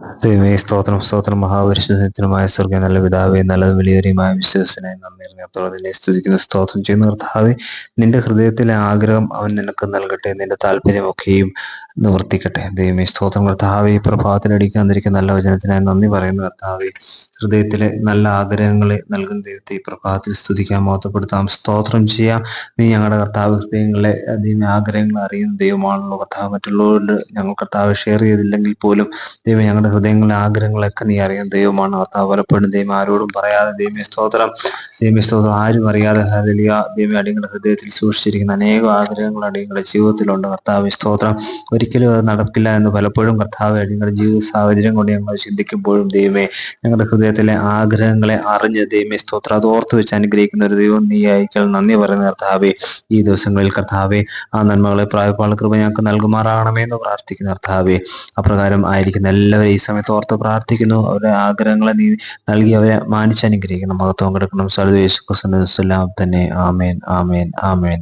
ദൈവമേ സ്തോത്രം സ്തോത്രം മഹാപരിശുദ്ധത്തിനുമായ സ്വർഗ നല്ല പിതാവേ നല്ലതും വലിയവരെയുമായ വിശ്വസനായി നന്ദി അറിഞ്ഞത്തോളം നിന്നെ സ്തുതിക്കുന്ന സ്തോത്രം ചെയ്യുന്ന കർത്താവെ. നിന്റെ ഹൃദയത്തിലെ ആഗ്രഹം അവൻ നിനക്ക് നൽകട്ടെ നിന്റെ താല്പര്യമൊക്കെയും നിവർത്തിക്കട്ടെ. ദൈവമേ സ്തോത്രം കർത്താവെ ഈ പ്രഭാതത്തിലടിക്കാൻ തന്നിരിക്കുന്ന നല്ല വചനത്തിനായി നന്ദി പറയുന്ന കർത്താവെ. ഹൃദയത്തിലെ നല്ല ആഗ്രഹങ്ങളെ നൽകുന്ന ദൈവത്തെ ഈ പ്രഭാതത്തിൽ സ്തുതിക്കാൻ മോത്തപ്പെടുത്താം സ്തോത്രം ചെയ്യാം. നീ ഞങ്ങളുടെ കർത്താവ് ഹൃദയങ്ങളെ ദൈവം ആഗ്രഹങ്ങൾ അറിയുന്ന ദൈവമാണല്ലോ കർത്താവ്. മറ്റുള്ളവരോട് ഞങ്ങൾ കർത്താവ് ഷെയർ ചെയ്തില്ലെങ്കിൽ പോലും ദൈവം ഞങ്ങളുടെ ഹൃദയങ്ങളിലെ ആഗ്രഹങ്ങളൊക്കെ നീ അറിയുന്ന ദൈവമാണ്. കർത്താവ് ദൈവം ആരോടും പറയാതെ ദൈവമേ സ്തോത്രം. ദൈവമേ സ്തോത്രം. ആരും അറിയാതെ ഹരലിയ ദൈവം അടിങ്ങളുടെ ഹൃദയത്തിൽ സൂക്ഷിച്ചിരിക്കുന്ന അനേകം ആഗ്രഹങ്ങൾ അടിങ്ങളുടെ ജീവിതത്തിലുണ്ട്. കർത്താവ് സ്തോത്രം. ഒരിക്കലും അത് നടക്കില്ല എന്ന് പലപ്പോഴും കർത്താവ് അടിങ്ങളുടെ ജീവിത സാഹചര്യം കൊണ്ട് ഞങ്ങൾ ചിന്തിക്കുമ്പോഴും ദൈവമേ ഞങ്ങളുടെ ഹൃദയത്തിലെ ആഗ്രഹങ്ങളെ അറിഞ്ഞ് ദൈവമേ സ്തോത്രം. അത് ഓർത്ത് വെച്ച് അനുഗ്രഹിക്കുന്ന ഒരു ദൈവം നീ അയക്കൽ നന്ദി പറയുന്ന കർത്താവെ. ഈ ദിവസങ്ങളിൽ കർത്താവെ ആ നന്മകളെ പ്രായപ്പാൾ കൃപ ഞങ്ങൾക്ക് നൽകുമാറാകണമേ എന്ന് പ്രാർത്ഥിക്കുന്ന കർത്താവെ. അപ്രകാരം ആയിരിക്കുന്ന എല്ലാവരും ഈ സമയത്ത് ഓർത്ത് പ്രാർത്ഥിക്കുന്നു. അവരുടെ ആഗ്രഹങ്ങളെ നീ നൽകി അവരെ മാനിച്ചനുഗ്രഹിക്കണം മഹത്വം കിടക്കണം. സർവേശ്വസം തന്നെ. ആമേൻ ആമേൻ ആമേൻ.